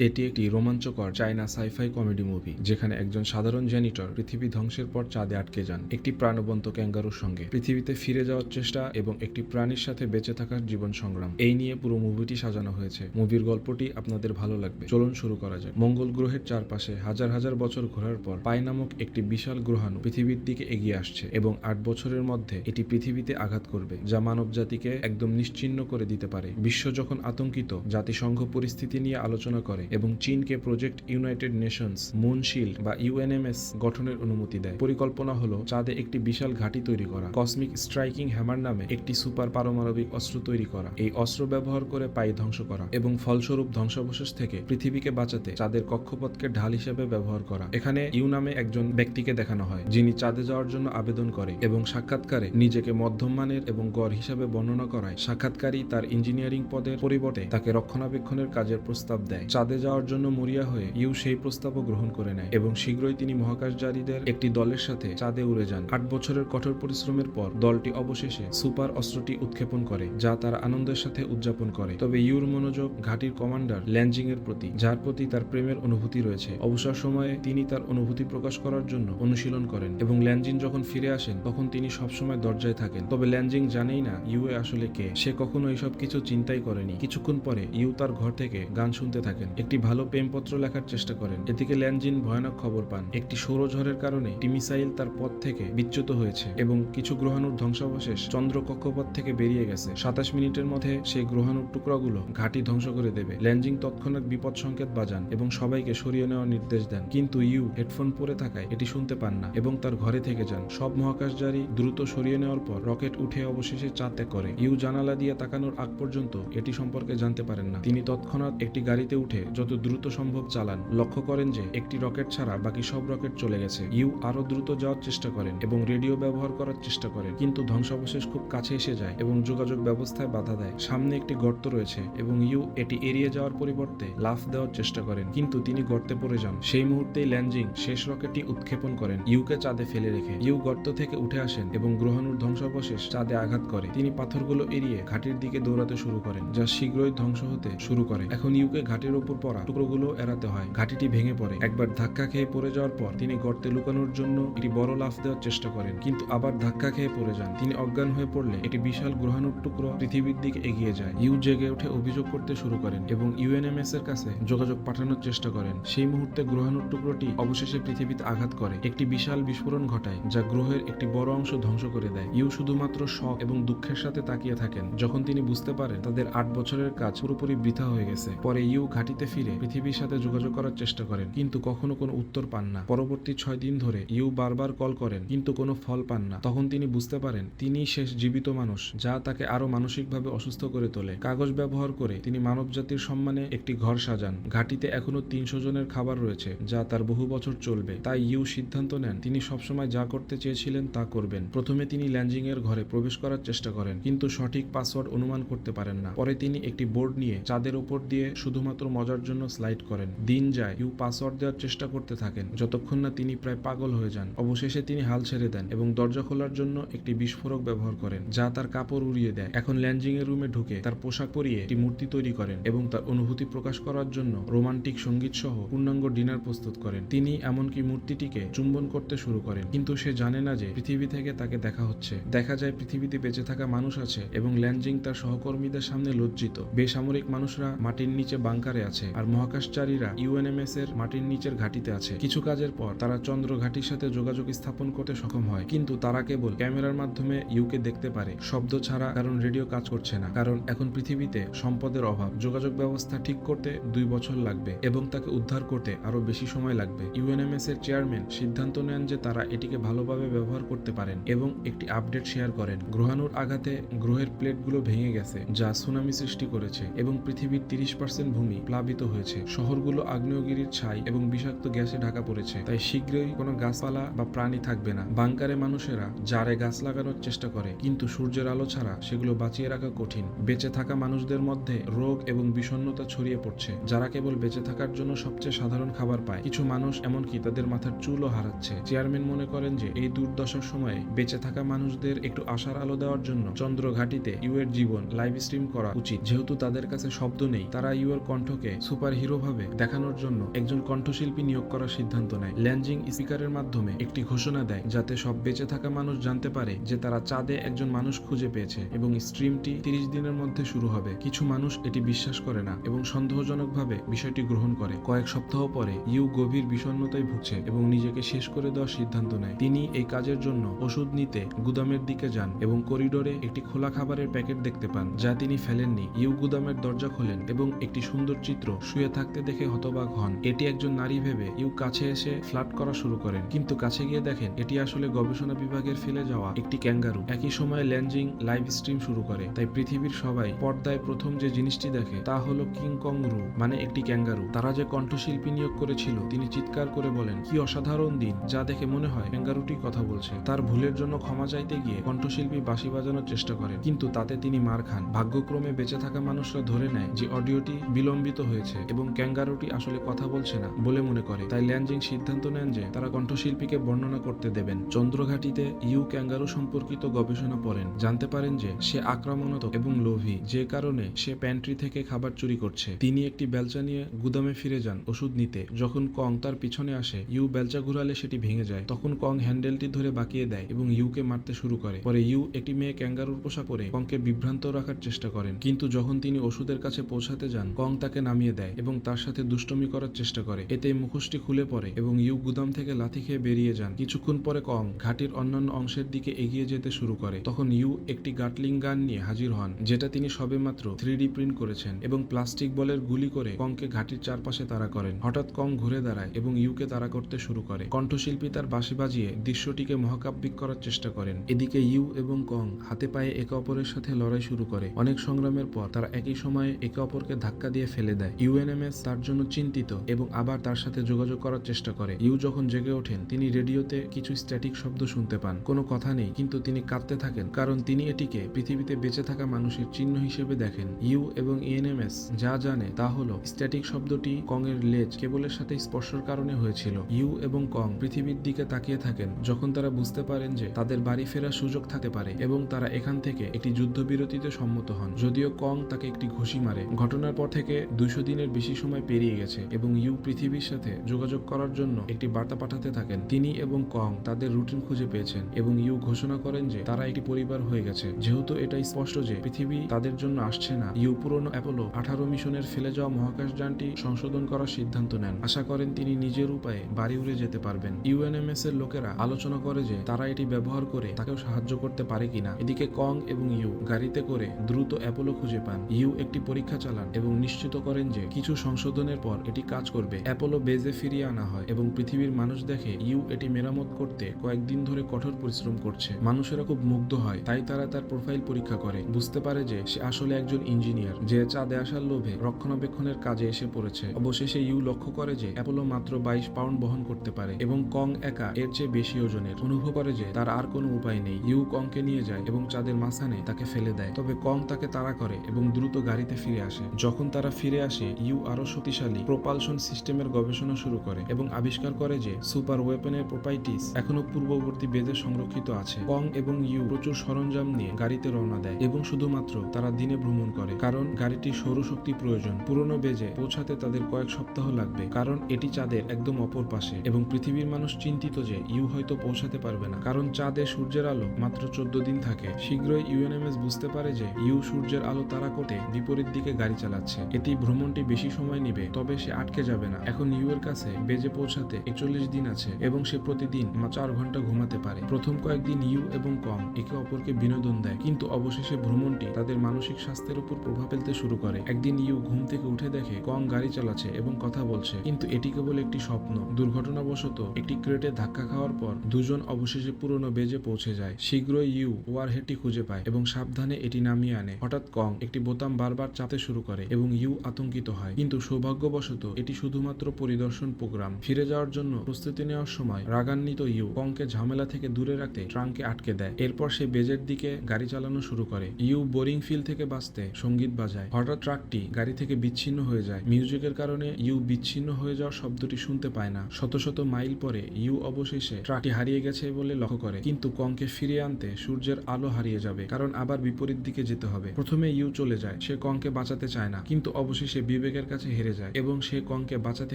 এটি একটি রোমাঞ্চকর চায়না সাইফাই কমেডি মুভি, যেখানে একজন সাধারণ জেনিটর পৃথিবী ধ্বংসের পর চাঁদে আটকে যান। একটি প্রাণবন্ত ক্যাঙ্গারুর সঙ্গে। পৃথিবীতে ফিরে যাওয়ার চেষ্টা এবং একটি প্রাণীর সাথে বেঁচে থাকার জীবন সংগ্রাম। এই নিয়ে পুরো মুভিটি সাজানো হয়েছে। মুভির গল্পটি আপনাদের ভালো লাগবে। চলুন শুরু করা যাক। মঙ্গল গ্রহের চারপাশে হাজার হাজার বছর ঘোরার পর পাই নামক একটি বিশাল গ্রহাণু পৃথিবীর দিকে এগিয়ে আসছে এবং আট বছরের মধ্যে এটি পৃথিবীতে আঘাত করবে, যা মানব জাতিকে একদম নিশ্চিহ্ন করে দিতে পারে। বিশ্ব যখন আতঙ্কিত, জাতিসংঘ পরিস্থিতি নিয়ে আলোচনা করে এবং চীনকে project United Nations moon shield বা ইউএনএমএস গঠনের অনুমতি দেয়। পরিকল্পনা হলো চাঁদে একটি বিশাল ঘাঁটি তৈরি করা। কসমিক স্ট্রাইকিং হ্যামার নামে একটি সুপার পারমাণবিক অস্ত্র তৈরি করা। এই অস্ত্র ব্যবহার করে পাই ধ্বংস করা এবং ফলস্বরূপ ধ্বংসাবশেষ থেকে পৃথিবীকে বাঁচাতে চাঁদের কক্ষপথকে ঢাল হিসেবে ব্যবহার করা। এখানে ইউ নামে একজন ব্যক্তিকে দেখানো হয়, যিনি চাঁদে যাওয়ার জন্য আবেদন করে এবং সাক্ষাৎকারে নিজেকে মধ্যম মানের এবং গড় হিসাবে বর্ণনা করায়। সাক্ষাৎকারী তার ইঞ্জিনিয়ারিং পদের পরিবর্তে তাকে রক্ষণাবেক্ষণের কাজের প্রস্তাব দেয়। চাঁদে যাওয়ার জন্য মরিয়া হয়ে ইউ সেই প্রস্তাবও গ্রহণ করে নেয় এবং শীঘ্রই তিনি মহাকাশচারীদের একটি দলের সাথে চাঁদে উড়ে যান। আট বছরের কঠোর পরিশ্রমের পর দলটি অবশেষে সুপার অস্ত্রটি উৎক্ষেপণ করে, যা তার আনন্দের সাথে উদযাপন করে। তবে ইউর মনোযোগ ঘাটির কমান্ডার ল্যাঞ্জিং এর প্রতি, যার প্রতি তার প্রেমের অনুভূতি রয়েছে, অবসর সময়ে তিনি তার অনুভূতি প্রকাশ করার জন্য অনুশীলন করেন এবং ল্যাঞ্জিং যখন ফিরে আসেন, তখন তিনি সবসময় দরজায় থাকেন। তবে ল্যাঞ্জিং জানেই না ইউ এ আসলে কে। সে কখনো এইসব কিছু চিন্তাই করেনি। কিছুক্ষণ পরে ইউ তার ঘর থেকে গান শুনতে থাকেন একটি ভালো প্রেমপত্র লেখার চেষ্টা করেন। এদিকে ল্যানজিন ভয়ানক খবর পান। একটি সৌরঝড়ের কারণে একটি মিসাইল তার পথ থেকে বিচ্যুত হয়েছে এবং কিছু গ্রহাণুর ধ্বংসাবশেষ চন্দ্র কক্ষপথ থেকে বেরিয়ে গেছে। সাতাশ মিনিটের মধ্যে সেই গ্রহাণুর টুকরাগুলো ঘাঁটি ধ্বংস করে দেবে। ল্যানজিং তৎক্ষণাৎ বিপদ সংকেত বাজান এবং সবাইকে সরিয়ে নেওয়ার নির্দেশ দেন। কিন্তু ইউ হেডফোন পরে থাকায় এটি শুনতে পান না এবং তার ঘরে থেকে যান। সব মহাকাশচারী দ্রুত সরিয়ে নেওয়ার পর রকেট উঠে অবশেষে চাঁদ ত্যাগ করে। ইউ জানালা দিয়ে তাকানোর আগ পর্যন্ত এটি সম্পর্কে জানতে পারেন না। তিনি তৎক্ষণাৎ একটি গাড়িতে উঠে যত দ্রুত সম্ভব চালান। লক্ষ্য করেন যে, একটি রকেট ছাড়া বাকি সব রকেট চলে গেছে। ইউ আরও দ্রুত যাওয়ার চেষ্টা করেন এবং রেডিও ব্যবহার করার চেষ্টা করেন। কিন্তু ধ্বংসাবশেষ খুব কাছে এসে যায় এবং যোগাযোগ ব্যবস্থায় বাধা দেয়। সামনে একটি গর্ত রয়েছে এবং ইউ এটি এড়িয়ে যাওয়ার পরিবর্তে লাফ দেওয়ার চেষ্টা করেন। কিন্তু তিনি গর্তে পড়ে যান। সেই মুহূর্তেই ল্যান্ডিং শেষ রকেটটি উৎক্ষেপণ করেন। ইউকে চাঁদে ফেলে রেখে ইউ গর্ত থেকে উঠে আসেন এবং গ্রহাণুর ধ্বংসাবশেষ চাঁদে আঘাত করে। তিনি পাথরগুলো এড়িয়ে ঘাটির দিকে দৌড়াতে শুরু করেন, যা শীঘ্রই ধ্বংস হতে শুরু করে। এখন ইউকে ঘাটের উপর পড়া টুকরোগুলো এড়াতে হয়। ঘাটিটি ভেঙে পড়ে। একবার ধাক্কা খেয়ে পড়ে যাওয়ার পর তিনি গর্তে লুকানোর জন্য একটি বড় লাফ দেওয়ার চেষ্টা করেন। কিন্তু আবার ধাক্কা খেয়ে পড়ে যান। তিনি অজ্ঞান হয়ে পড়লে একটি বিশাল গ্রহাণুর টুকরো পৃথিবীর দিকে এগিয়ে যায়। ইউ জেগে উঠে অভিযোগ করতে শুরু করেন এবং ইউএনএমএস এর কাছে যোগাযোগ পাঠানোর চেষ্টা করেন। সেই মুহূর্তে গ্রহাণুর টুকরোটি অবশেষে পৃথিবীতে আঘাত করে। একটি বিশাল বিস্ফোরণ ঘটায়, যা গ্রহের একটি বড় অংশ ধ্বংস করে দেয়। ইউ শুধুমাত্র শখ এবং দুঃখের সাথে তাকিয়ে থাকেন। যখন তিনি বুঝতে পারেন, তাদের আট বছরের কাজ পুরোপুরি বৃথা হয়ে গেছে। পরে ইউ ঘাটিতে ফিরে পৃথিবীর সাথে যোগাযোগ করার চেষ্টা করেন, কিন্তু কখনো কোনো উত্তর পান না। পরবর্তী ছয় দিন ধরে ইউ বারবার কল করেন, কিন্তু কোনো ফল পান না। তখন তিনি বুঝতে পারেন তিনি শেষ জীবিত মানুষ, যা তাকে আরও মানসিকভাবে অসুস্থ করে তোলে। কাগজ ব্যবহার করে তিনি মানবজাতির সম্মানে একটি ঘর সাজান। ঘাটিতে এখনও তিনশো জনের খাবার রয়েছে, যা তার বহু বছর চলবে। তাই ইউ সিদ্ধান্ত নেন, তিনি সবসময় যা করতে চেয়েছিলেন তা করবেন। প্রথমে তিনি ল্যান্ডিং এর ঘরে প্রবেশ করার চেষ্টা করেন, কিন্তু সঠিক পাসওয়ার্ড অনুমান করতে পারেন না। পরে তিনি একটি বোর্ড নিয়ে চাঁদের উপর দিয়ে শুধুমাত্র মজার জন্য স্লাইড করেন। দিন যায় ইউ পাসওয়ার্ড দেওয়ার চেষ্টা করতে থাকেন। যতক্ষণ না তিনি প্রায় পাগল হয়ে যান, অবশেষে তিনি হাল ছেড়ে দেন এবং দরজা খোলার জন্য একটি বিস্ফোরক ব্যবহার করেন, যা তার কাপড় উড়িয়ে দেয়। এখন ল্যান্ডিং এর রুমে ঢুকে তার পোশাক পরিয়ে একটি মূর্তি তৈরি করেন এবং তার অনুভূতি প্রকাশ করার জন্য রোমান্টিক সংগীত সহ পূর্ণাঙ্গ ডিনার প্রস্তুত করেন। তিনি এমনকি মূর্তিটিকে চুম্বন করতে শুরু করেন, কিন্তু সে জানে না যে পৃথিবী থেকে তাকে দেখা হচ্ছে। দেখা যায় পৃথিবীতে বেঁচে থাকা মানুষ আছে এবং ল্যান্ডিং তার সহকর্মীদের সামনে লজ্জিত। বেসামরিক মানুষরা মাটির নিচে বাংকারে আছে। আর মহাকাশচারীরা ইউএনএমএস এর মাটির নিচের ঘাটিতে আছে। কিছু কাজের পর তারা চন্দ্র ঘাটির সাথে যোগাযোগ স্থাপন করতে সক্ষম হয়। কিন্তু তারা কেবল ক্যামেরার মাধ্যমে ইউকে দেখতে পারে। শব্দ ছাড়া কারণ রেডিও কাজ করছে না। কারণ এখন পৃথিবীতে সম্পদের অভাব। যোগাযোগ ব্যবস্থা ঠিক করতে দুই বছর লাগবে এবং তাকে উদ্ধার করতে আরও বেশি সময় লাগবে। ইউএনএমএস এর চেয়ারম্যান সিদ্ধান্ত নেন যে তারা এটিকে ভালোভাবে ব্যবহার করতে পারেন এবং একটি আপডেট শেয়ার করেন। গ্রহাণুর আঘাতে গ্রহের প্লেটগুলো ভেঙে গেছে, যা সুনামি সৃষ্টি করেছে এবং পৃথিবীর তিরিশ পার্সেন্ট ভূমি প্লাবিত হয়েছে। শহরগুলো আগ্নেয়গিরির ছাই এবং বিষাক্ত গ্যাসে ঢাকা পড়েছে। তাই শীঘ্রই কোনো গাছপালা বা প্রাণী থাকবে না। বাংকারে মানুষেরা জারে গাছ লাগানোর চেষ্টা করে, কিন্তু সূর্যের আলো ছাড়া সেগুলো বাঁচিয়ে রাখা কঠিন। বেঁচে থাকা মানুষদের মধ্যে রোগ এবং বিষণ্ণতা ছড়িয়ে পড়ছে। যারা কেবল বেঁচে থাকার জন্য সবচেয়ে সাধারণ খাবার পায়, কিছু মানুষ এমনকি তাদের মাথার চুলও হারাচ্ছে। চেয়ারম্যান মনে করেন যে, এই দুর্দশার সময়ে বেঁচে থাকা মানুষদের একটু আশার আলো দেওয়ার জন্য চন্দ্র ঘাটিতে ইউ এর জীবন লাইভ স্ট্রিম করা উচিত। যেহেতু তাদের কাছে শব্দ নেই, তারা ইউ এর কণ্ঠকে সুপার হিরো ভাবে দেখানোর জন্য একজন কণ্ঠশিল্পী নিয়োগ করার সিদ্ধান্ত নেয়। ল্যান্ডিং স্পিকারের মাধ্যমে একটি ঘোষণা দেয়, যাতে সব বেঁচে থাকা মানুষ জানতে পারে যে তারা চাঁদে একজন মানুষ খুঁজে পেয়েছে এবং স্ট্রিমটি তিরিশ দিনের মধ্যে শুরু হবে। কিছু মানুষ এটি বিশ্বাস করে না এবং সন্দেহজনকভাবে বিষয়টি গ্রহণ করে। কয়েক সপ্তাহ পরে ইউ গভীর বিষণ্ণতায় ভুগছে এবং নিজেকে শেষ করে দেওয়ার সিদ্ধান্ত নেয়। তিনি এই কাজের জন্য ওষুধ নিতে গুদামের দিকে যান এবং করিডোরে একটি খোলা খাবারের প্যাকেট দেখতে পান, যা তিনি ফেলেননি। ইউ গুদামের দরজা খোলেন এবং একটি সুন্দর চিত্র শুয়ে থাকতে দেখে হতবাক হন। এটি একজন নারী ভেবে ইউ কাছে এসে ফ্লাট করা শুরু করেন। কিন্তু কাছে গিয়ে দেখেন, এটি আসলে গবেষণা বিভাগের ফেলে যাওয়া একটি ক্যাঙ্গারু। একই সময়ে ল্যান্ডিং লাইভ স্ট্রিম শুরু করে। তাই পৃথিবীর সবাই পর্দায় প্রথম যে জিনিসটি দেখে তা হলো কিং কং রু মানে একটি ক্যাঙ্গারু। তারা যে কণ্ঠশিল্পী নিয়োগ করেছিল, তিনি চিৎকার করে বলেন, কি অসাধারণ দিন, যা দেখে মনে হয় ক্যাঙ্গারুটি কথা বলছে। তার ভুলের জন্য ক্ষমা চাইতে গিয়ে কণ্ঠশিল্পী বাঁশি বাজানোর চেষ্টা করেন। কিন্তু তাতে তিনি মার খান। ভাগ্যক্রমে বেঁচে থাকা মানুষরা ধরে নেয় যে অডিওটি বিলম্বিত হয়েছে এবং ক্যাঙ্গারুটি আসলে কথা বলছে না বলে মনে করে। তাই ল্যানজিং সিদ্ধান্ত নেন যে তারা কণ্ঠশিল্পীকে বর্ণনা করতে দেবেন। চন্দ্রঘাটিতে ইউ ক্যাঙ্গারু সম্পর্কিত গবেষণা পড়েন। জানতে পারেন যে সে আক্রমণাত্মক এবং লোভী, যে কারণে সে প্যান্ট্রি থেকে খাবার চুরি করছে। তিনি একটি বেলচা নিয়ে গুদামে ফিরে যান ওষুধ নিতে। যখন কং তার পিছনে আসে, ইউ বেলচা ঘুরালে সেটি ভেঙে যায়। তখন কং হ্যান্ডেলটি ধরে বাঁকিয়ে দেয় এবং ইউকে মারতে শুরু করে। পরে ইউ একটি মেয়ে ক্যাঙ্গারুর পোশাক পরে কংকে বিভ্রান্ত রাখার চেষ্টা করেন। কিন্তু যখন তিনি ওষুধের কাছে পৌঁছাতে যান, কং তাকে নামিয়ে দেয় এবং তার সাথে দুষ্টমি করার চেষ্টা করে। এতে মুখোশটি খুলে পড়ে এবং ইউ গুদাম থেকে লাথি খেয়ে বেরিয়ে যান। কিছুক্ষণ পরে কং ঘাটির অন্যান্য অংশের দিকে এগিয়ে যেতে শুরু করে। তখন ইউ একটি গাটলিং গান নিয়ে হাজির হন, যেটা তিনি সবেমাত্র থ্রি ডি প্রিন্ট করেছেন এবং প্লাস্টিক বলের গুলি করে কংকে ঘাটির চারপাশে তারা করেন। হঠাৎ কং ঘুরে দাঁড়ায় এবং ইউকে তারা করতে শুরু করে। কণ্ঠশিল্পী তার বাঁশি বাজিয়ে দৃশ্যটিকে মহাকাব্যিক করার চেষ্টা করেন। এদিকে ইউ এবং কং হাতে পায়ে একে অপরের সাথে লড়াই শুরু করে। অনেক সংগ্রামের পর তারা একই সময়ে একে অপরকে ধাক্কা দিয়ে ফেলে দেয়। ইউএনএমএস তার জন্য চিন্তিত এবং আবার তার সাথে যোগাযোগ করার চেষ্টা করে। ইউ যখন জেগে ওঠেন, তিনি রেডিওতে কিছু স্ট্যাটিক শব্দ শুনতে পান। কোনো কথা নেই, কিন্তু তিনি কাঁদতে থাকেন, কারণ তিনি এটিকে পৃথিবীতে বেঁচে থাকা মানুষের চিহ্ন হিসেবে দেখেন। ইউ এবং ইএনএমএস যা জানে তা হলো, স্ট্যাটিক শব্দটি কং এর লেজ কেবলের সাথে স্পর্শের কারণে হয়েছিল। ইউ এবং কং পৃথিবীর দিকে তাকিয়ে থাকেন, যখন তারা বুঝতে পারেন যে তাদের বাড়ি ফেরার সুযোগ থাকতে পারে এবং তারা এখান থেকে একটি যুদ্ধবিরতিতে সম্মত হন। যদিও কং তাকে একটি ঘুষি মারে। ঘটনার পর থেকে দুইশো দিনের বেশি সময় পেরিয়ে গেছে এবং ইউ পৃথিবীর সাথে যোগাযোগ করার জন্য একটি বার্তা পাঠাতে থাকেন। তিনি এবং কং তাদের রুটিন খুঁজে পেয়েছেন এবং ইউ ঘোষণা করেন যে তারা একটি পরিবার হয়ে গেছে। যেহেতু এটা স্পষ্ট যে পৃথিবী তাদের জন্য আসছে না, ইউ পুরনো অ্যাপোলো আঠারো মিশনের ফেলে যাওয়া মহাকাশযানটি সংশোধন করার সিদ্ধান্ত নেন। আশা করেন তিনি নিজের উপায়ে বাড়ি উড়ে যেতে পারবেন। ইউএনএমএস এর লোকেরা আলোচনা করে যে তারা এটি ব্যবহার করে তাকেও সাহায্য করতে পারে কিনা। এদিকে কং এবং ইউ গাড়িতে করে দ্রুত অ্যাপোলো খুঁজে পান। ইউ একটি পরীক্ষা চালান এবং নিশ্চিত করেন যে কিছু সংশোধনের পর এটি কাজ করবে। অ্যাপোলো বেজে ফিরিয়ে আনা হয় এবং পৃথিবীর মানুষ দেখে ইউ এটি মেরামত করতে কয়েকদিন ধরে কঠোর পরিশ্রম করছে। মানুষেরা খুব মুগ্ধ হয়, তাই তারা তার প্রোফাইল পরীক্ষা করে। বুঝতে পারে যে সে আসলে একজন ইঞ্জিনিয়ার, যে চাঁদে আসার লোভে রক্ষণাবেক্ষণের কাজে এসে পড়েছে। অবশেষে ইউ লক্ষ্য করে যে অ্যাপোলো মাত্র বাইশ পাউন্ড বহন করতে পারে এবং কং একা এর চেয়ে বেশি ওজনের। অনুভব করে যে তার আর কোনো উপায় নেই। ইউ কংকে নিয়ে যায় এবং চাঁদের মাঝখানে তাকে ফেলে দেয়। তবে কং তাকে তাড়া করে এবং দ্রুত গাড়িতে ফিরে আসে। যখন তারা ফিরে আসে ইউ আরও শক্তিশালী প্রোপালশন সিস্টেমের গবেষণা শুরু করে এবং আবিষ্কার করে যে সুপার ওয়েপনের প্রোপাইটিস এখনও পূর্ববর্তী বেদে সংরক্ষিত আছে। কং এবং ইউ প্রচুর সরঞ্জাম নিয়ে গাড়িতে রওনা দেয় এবং শুধুমাত্র তারা দিনে ভ্রমণ করে, কারণ গাড়িটির সৌরশক্তি প্রয়োজন। পুরনো বেজে পৌঁছাতে তাদের কয়েক সপ্তাহ লাগবে, কারণ এটি চাঁদের একদম অপর পাশে এবং পৃথিবীর মানুষ চিন্তিত যে ইউ হয়তো পৌঁছাতে পারবে না, কারণ চাঁদে সূর্যের আলো মাত্র চোদ্দ দিন থাকে। শীঘ্রই ইউএনএমএস বুঝতে পারে যে ইউ সূর্যের আলো তারা কোটে বিপরীত দিকে গাড়ি চালাচ্ছে। এটি ভ্রমণটি বেশি সময় নিবে, তবে সে আটকে যাবে না। এখন ইউ এর কাছে বেজে পৌঁছাতে একচল্লিশ দিন আছে এবং সে প্রতিদিন চার ঘণ্টা ঘুমাতে পারে। প্রথম কয়েকদিন ইউ এবং কম একে অপরকে বিনোদন দেয়, কিন্তু অবশেষে ভ্রমণটি তাদের মানসিক স্বাস্থ্যের উপর প্রভাব ফেলতে শুরু করে। একদিন ইউ ঘুম থেকে উঠে দেখে কং গাড়ি চালাচ্ছে এবং কথা বলছে, কিন্তু এটি কেবল একটি স্বপ্ন। দুর্ঘটনাবশত একটি ক্রেটে ধাক্কা খাওয়ার পর দুজন অবশেষে পুরনো বেজে পৌঁছে যায়। শীঘ্রই ইউ ওয়ারহেডটি খুঁজে পায় এবং সাবধানে এটি নামিয়ে আনে। হঠাৎ কং একটি বোতাম বারবার চাপতে শুরু করে এবং ইউ আতঙ্কিত হয়। কিন্তু সৌভাগ্যবশত, এটি শুধুমাত্র পরিদর্শন প্রোগ্রাম। ফিরে যাওয়ার জন্য প্রস্তুতি নেওয়ার সময় রাগান্বিত ইউ কংকে ঝামেলা থেকে দূরে রাখতে ট্রাঙ্কে আটকে দেয়। এরপর সে বেজের দিকে গাড়ি চালানো শুরু করে। ইউ বোরিং ফিল থেকে বাঁচতে সংগীত বাজায়। হঠাৎ ট্রাকটি গাড়ি থেকে বিচ্ছিন্ন হয়ে যায়। মিউজিকের কারণে ইউ বিচ্ছিন্ন হয়ে যাওয়ার শব্দটি শুনতে পায় না। শত শত মাইল পরে ইউ অবশেষে ট্রাকটি হারিয়ে গেছে বলে লক্ষ্য করে। কিন্তু কংকে ফিরিয়ে আনতে সূর্যের আলো হারিয়ে যাবে, কারণ আবার বিপরীত দিকে যেতে হবে। প্রথমে ইউ চলে যায়। সে কংকে বাঁচাতে চায় না। কিন্তু অবশেষে বিবেকের কাছে হেরে যায় এবং সে কংকে বাঁচাতে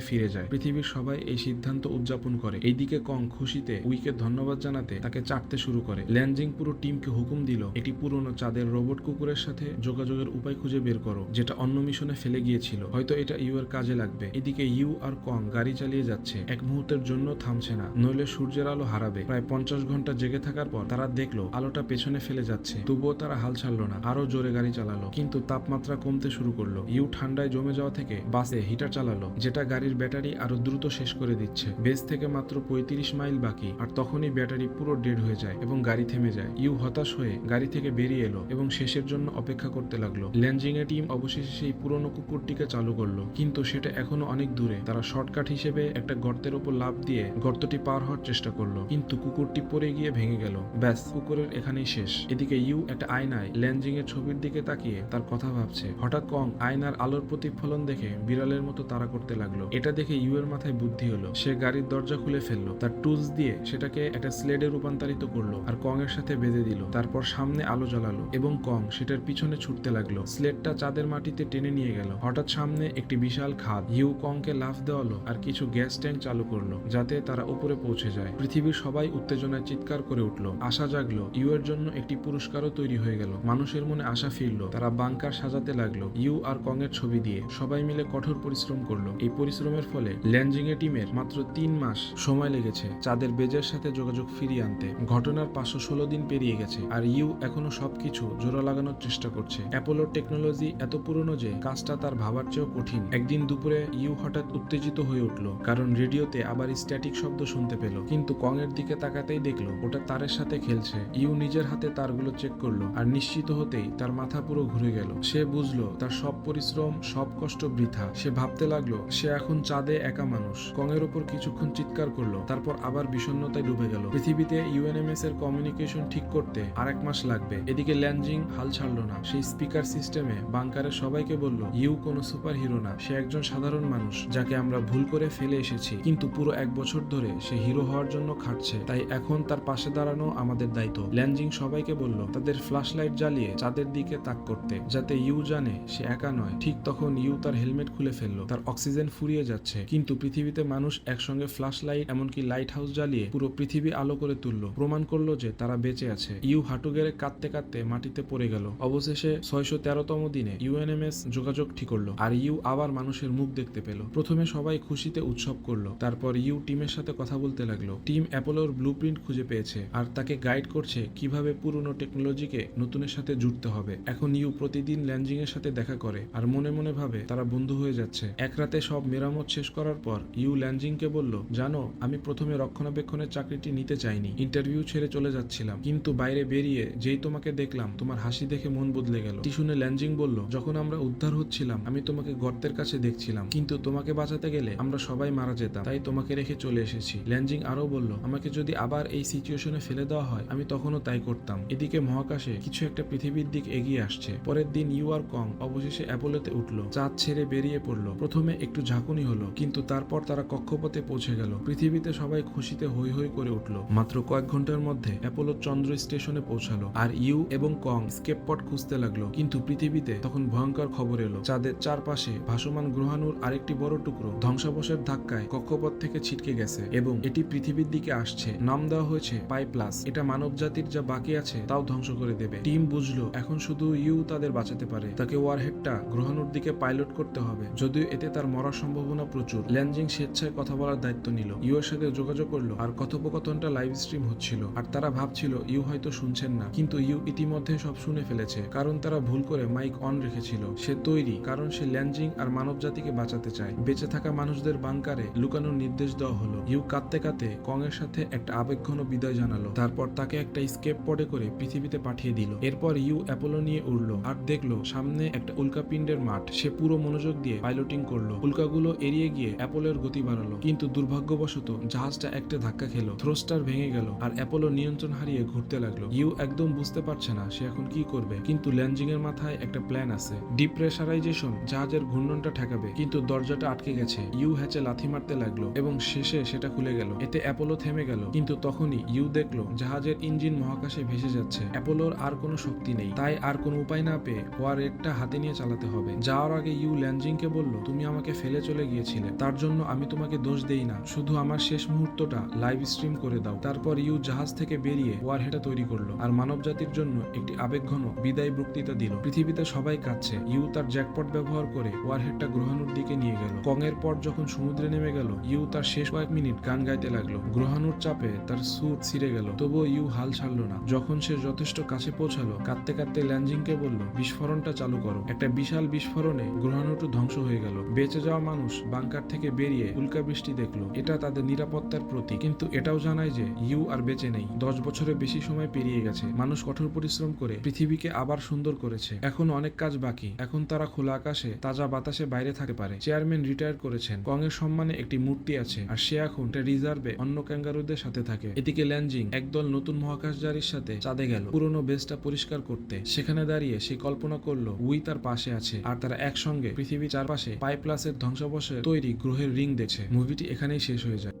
ফিরে যায়। পৃথিবীর সবাই এই সিদ্ধান্ত উদযাপন করে। এইদিকে কং খুশিতে উইকে ধন্যবাদ জানাতে তাকে চাটতে শুরু করে। ল্যানজিং পুরো টিমকে হুকুম দিল, একটি পুরনো চাঁদের রোবট কুকুরের সাথে যোগাযোগের উপায় খুঁজে বের করো, যেটা অন্য মিশনে ফেলে গিয়েছিল। হয়তো এটা ইউ এর কাজে লাগবে। এদিকে ইউ আর কং গাড়ি চালিয়ে যাচ্ছে। এক মুহূর্তের জন্য থামছে না। নইলে সূর্যের আলো হারাবে। প্রায় পঞ্চাশ ঘণ্টা জেগে থাকার পর তারা দেখল, আলোটা পেছনে ফেলে যাচ্ছে। তবুও তারা হাল ছাড়লো না। আরও জোরে গাড়ি চালালো। কিন্তু তাপমাত্রা কমতে শুরু করল। ইউ ঠান্ডায় যাওয়া থেকে বাসে হিটার চালালো, যেটা গাড়ির ব্যাটারি আরও দ্রুত শেষ করে দিচ্ছে। বেস থেকে মাত্র পঁয়ত্রিশ মাইল বাকি, আর তখনই ব্যাটারি পুরো ডেড হয়ে যায় এবং গাড়ি থেমে যায়। ইউ হতাশ হয়ে গাড়ি থেকে বেরিয়ে এলো এবং শেষের জন্য অপেক্ষা করতে লাগল। ল্যান্ডিং এ টিম অবশেষে সেই পুরনো কুকুরটিকে চালু করল, কিন্তু সেটা এখনও অনেক দূরে। তারা শর্টকাট হিসেবে একটা গর্তের উপর লাফ দিয়ে গর্তটি পার হওয়ার চেষ্টা করল, কিন্তু কুকুরটি পড়ে গিয়ে ভেঙে গেল। ব্যাস, কুকুরের এখানেই শেষ। এদিকে ইউ একটা আয়নায় ল্যান্ডিং এর ছবির দিকে তাকিয়ে তার কথা ভাবছে। হঠাৎ কং আয়নার আলোর প্রতিফলন দেখে বিড়ালের মতো তাড়া করতে লাগল। এটা দেখে ইউ এর মাথায় বুদ্ধি হলো। সে গাড়ির দরজা খুলে ফেলল। তার টুলস দিয়ে সেটাকে একটা স্লেডে রূপান্তরিত করল আর কং এর সাথে বেঁধে দিল। তারপর সামনে আলো জ্বালালো এবং কং সেটার পিছনে ছুটতে লাগল। স্লেডটা চাঁদের মাটিতে টেনে নিয়ে গেল। হঠাৎ সামনে একটি বিশাল খাদ। ইউ কংকে লাফ দেওয়ালো আর কিছু গ্যাস ট্যাঙ্ক চালু করল যাতে তারা উপরে পৌঁছে যায়। পৃথিবীর সবাই উত্তেজনায় চিৎকার করে উঠল। আশা জাগলো। ইউ এর জন্য একটি পুরস্কারও তৈরি হয়ে গেল। মানুষের মনে আশা ফিরলো। তারা বাংকার সাজাতে লাগল। ইউ আর কং এর ছবি দিয়ে। সবাই মিলে কঠোর পরিশ্রম করল। এই পরিশ্রমের ফলে ল্যান্ডিং এ টিমের মাত্র তিন মাস সময় লেগেছে চাঁদের বেজের সাথে যোগাযোগ ফিরিয়ে আনতে। ঘটনার পাঁচশো ষোলো দিন পেরিয়ে গেছে আর ইউ এখনও সবকিছু জোড়া লাগানোর চেষ্টা করছে। অ্যাপোলোর টেকনোলজি এত পুরনো যে কাজটা তার ভাবার চেয়েও কঠিন। একদিন দুপুরে ইউ হঠাৎ উত্তেজিত হয়ে উঠল, কারণ রেডিওতে আবার স্ট্যাটিক শব্দ শুনতে পেল। কিন্তু কং এর দিকে তাকাতেই দেখল, ওটা তারের সাথে খেলছে। ইউ নিজের হাতে তারগুলো চেক করল আর নিশ্চিত হতেই তার মাথা পুরো ঘুরে গেল। সে বুঝলো তার সব পরিশ্রম, সব কষ্ট বৃথা। সে ভাবতে লাগল, সে এখন চাঁদে একা মানুষ। কং এর উপর কিছুক্ষণ চিৎকার করল, তারপর আবার বিষণ্ণতায় ডুবে গেল। পৃথিবীতে ইউএনএমএস এর কমিউনিকেশন ঠিক করতে আর এক মাস লাগবে। এদিকে ল্যান্ডিং হাল ছাড়লো না। সেই স্পিকার সিস্টেমে বাংকারের সবাইকে বলল, ইউ কোনো সুপার হিরো না। সে একজন সাধারণ মানুষ, যাকে আমরা ভুল করে ফেলে এসেছি। কিন্তু পুরো এক বছর ধরে সে হিরো হওয়ার জন্য খাটছে। তাই এখন তার পাশে দাঁড়ানো আমাদের দায়িত্ব। ল্যান্ডিং সবাইকে বলল, তাদের ফ্ল্যাশ লাইট জ্বালিয়ে চাঁদের দিকে তাক করতে, যাতে ইউ জানে সে একা নয়। ঠিক তখন ইউ তার হেলমেট খুলে ফেলল। তার অক্সিজেন ফুরিয়ে যাচ্ছে। কিন্তু পৃথিবীতে মানুষ একসঙ্গে ফ্ল্যাশ লাইট এমনকি লাইট হাউস জ্বালিয়ে পুরো পৃথিবী আলো করে তুললো। প্রমাণ করল যে তারা বেঁচে আছে। ইউ হাঁটু গেড়ে কাঁদতে কাঁদতে মাটিতে পড়ে গেল। অবশেষে ছয়শো তেরোতম দিনে ইউএনএমএস যোগাযোগ ঠিক করল, আর ইউ আবার মানুষের মুখ দেখতে পেল। প্রথমে সবাই খুশিতে উৎসব করল। তারপর ইউ টিমের সাথে কথা বলতে লাগল। টিম অ্যাপোলোর ব্লু খুঁজে পেয়েছে, আর তাকে গাইড করছে কীভাবে পুরনো টেকনোলজিকে নতুনের সাথে জুড়তে হবে। এখন ইউ প্রতিদিন ল্যান্ডিং এর সাথে দেখা করে, আর মনে মনে ভাবে তারা বন্ধু হয়ে যাচ্ছে। এক রাতে সব মেরামত শেষ করার পর, ইউ ল্যান্ডিংকে বলল, জানো, আমি প্রথমে রক্ষণাবেক্ষণের চাকরিটি নিতে চাইনি। ইন্টারভিউ ছেড়ে চলে যাচ্ছিলাম। কিন্তু বাইরে বেরিয়ে যেই তোমাকে দেখলাম, তোমার হাসি দেখে মন বদলে গেল। এটি শুনে ল্যান্ডিং বলল, যখন আমরা উদ্ধার হচ্ছিলাম, আমি তোমাকে গর্তের কাছে দেখছিলাম। কিন্তু তোমাকে বাঁচাতে গেলে আমরা সবাই মারা যেতাম, তাই তোমাকে রেখে চলে এসেছি। ল্যান্ডিং আরও বলল, আমাকে যদি আবার এই সিচুয়েশনে ফেলে দেওয়া হয়, আমি তখনও তাই করতাম। এদিকে মহাকাশে কিছু একটা পৃথিবীর দিক এগিয়ে আসছে। পরের দিন ইউ আর কং অবশেষে অ্যাপোলোতে উঠল। চাঁদ ছেড়ে বেরিয়ে পড়ল। প্রথমে একটু ঝাঁকুনি হলো, কিন্তু তারপর তারা কক্ষপথে পৌঁছে গেল। পৃথিবীতে সবাই খুশিতে হই হই করে উঠল। মাত্র কয়েক ঘণ্টার মধ্যে অ্যাপোলো চন্দ্র স্টেশনে পৌঁছালো আর ইউ এবং কং স্কেপ পট খুঁজতে লাগল। কিন্তু পৃথিবীতে তখন ভয়ঙ্কর খবর এলো চাঁদের চারপাশে ভাসমান গ্রহাণুর আরেকটি বড় টুকরো ধ্বংসাবশের ধাক্কায় কক্ষপথ থেকে ছিটকে গেছে এবং এটি পৃথিবীর দিকে আসছে। নাম দেওয়া হয়েছে পাই প্লাস। এটা মানব জাতির যা বাকি আছে, তাও ধ্বংস করে দেবে। টিম বুঝলো, এখন শুধু ইউ তাদের বাঁচাতে পারে। তাকে ওয়ারহেডটা গ্রহাণুর দিকে পাইলট করতে হবে। যদিও এতে তার মরার সম্ভাবনা প্রচুর। ল্যান্ডিং স্বেচ্ছায় কথা বলার দায়িত্ব নিল। ইউ এর সাথে যোগাযোগ করল আর কথোপকথনটা লাইভ স্ট্রিম হচ্ছিল। আর তারা ভাবছিল, ইউ হয়তো শুনছেন না। কিন্তু ইউ ইতিমধ্যে সব শুনে ফেলেছে। কারণ তারা ভুল করে মাইক অন রেখেছিল। সে তৈরি, কারণ সে ল্যান্ডিং আর মানব জাতিকে বাঁচাতে চায়। বেঁচে থাকা মানুষদের বাংকারে লুকানোর নির্দেশ দেওয়া হলো। ইউ কাঁদতে কাঁদতে কং এর সাথে একটা আবেগঘন বিদায় জানালো। তারপর তাকে একটা স্কেপ পডে করে পৃথিবীতে পাঠিয়ে দিল। এরপর ইউ অ্যাপোলো নিয়ে উড়লো আর দেখল সামনে একটা উল্কাপিণ্ডের মাঠ। সে পুরো মনোযোগ দিয়ে পাইলটিং করল। উল্কাগুলো এড়িয়ে গিয়ে অ্যাপোলোর গতি বাড়ালো। কিন্তু দুর্ভাগ্যবশত জাহাজটা একটা ধাক্কা খেলো। থ্রোস্টার ভেঙে গেল আর অ্যাপোলো নিয়ন্ত্রণ হারিয়ে ঘুরতে লাগল। ইউ একদম বুঝতে পারছে না সে এখন কি করবে। কিন্তু ল্যান্ডিং এর মাথায় একটা প্ল্যান আছে। ডিপ্রেসারাইজেশন জাহাজের ঘূর্ণনটা ঠেকাবে। কিন্তু দরজাটা আটকে গেছে। ইউ হ্যাচে লাথি মারতে লাগল এবং শেষে সেটা খুলে গেল। এতে অ্যাপোলো থেমে গেল। কিন্তু তখনই ইউ দেখল জাহাজের ইঞ্জিন মহাকাশে ভেসে যাচ্ছে। অ্যাপোলোর আর কোনো শক্তি নেই। তাই আর কোনো উপায় না পেয়ে ওয়ার রেডটা হাতে নিয়ে চালাতে হবে। যাওয়ার আগে আগে ইউ ল্যানজিংকে বলল, তুমি আমাকে ফেলে চলে গিয়েছিলে। তার জন্য আমি তোমাকে দোষ দেই না। শুধু আমার শেষ মুহূর্তটা লাইভ স্ট্রিম করে দাও। তারপর ইউ জাহাজ থেকে বেরিয়ে ওয়ারহেডটা তৈরি করল আর মানব জাতির জন্য একটি আবেগঘন বিদায় বক্তৃতা দিল। পৃথিবীতে সবাই কাঁদছে। ইউ তার জ্যাকপট ব্যবহার করে ওয়ার ওয়ারহেডটা গ্রহাণুর দিকে নিয়ে গেল। কংয়ের পর যখন সমুদ্রে নেমে গেল, ইউ তার শেষ কয়েক মিনিট গান গাইতে লাগল। গ্রহাণুর চাপে তার স্যুট ছিঁড়ে গেল। তবুও ইউ হাল ছাড়লো না। যখন সে যথেষ্ট কাছে পৌঁছালো, কাঁদতে কাঁদতে ল্যানজিংকে বলল, বিস্ফোরণটা চালু করো। একটা বিশাল বিস্ফোরণে গ্রহাণুটি ধ্বংস হয়ে গেল। বেঁচে যাওয়া মানুষ বাংকার থেকে বেরিয়ে উল্কা বৃষ্টি দেখল। এটা তাদের নিরাপত্তার প্রতীক। কিন্তু এটাও জানায় যে ইউ আর বেঁচে নেই। দশ বছরের বেশি সময় পেরিয়ে গেছে। মানুষ কঠোর পরিশ্রম করে পৃথিবীকে আবার সুন্দর করেছে। এখন অনেক কাজ বাকি। এখন তারা খোলা আকাশে, তাজা বাতাসে বাইরে থাকতে পারে। চেয়ারম্যান রিটায়ার করেছেন। কং এর সম্মানে একটি মূর্তি আছে। আর সে এখন রিজার্ভে অন্য ক্যাঙ্গারুদের সাথে থাকে। এদিকে ল্যানজিং একদল নতুন মহাকাশচারীর সাথে চাঁদে গেল। পুরনো বেসটা পরিষ্কার করতে। সেখানে দাঁড়িয়ে সে কল্পনা করল, উই তার পাশে আছে। আর তারা একসঙ্গে পৃথিবীর চারপাশে পাইপ্লাসের ধ্বংসাবশের তৈরি গ্রহের রিং দেখছে। মুভিটি এখানেই শেষ হয়ে যায়।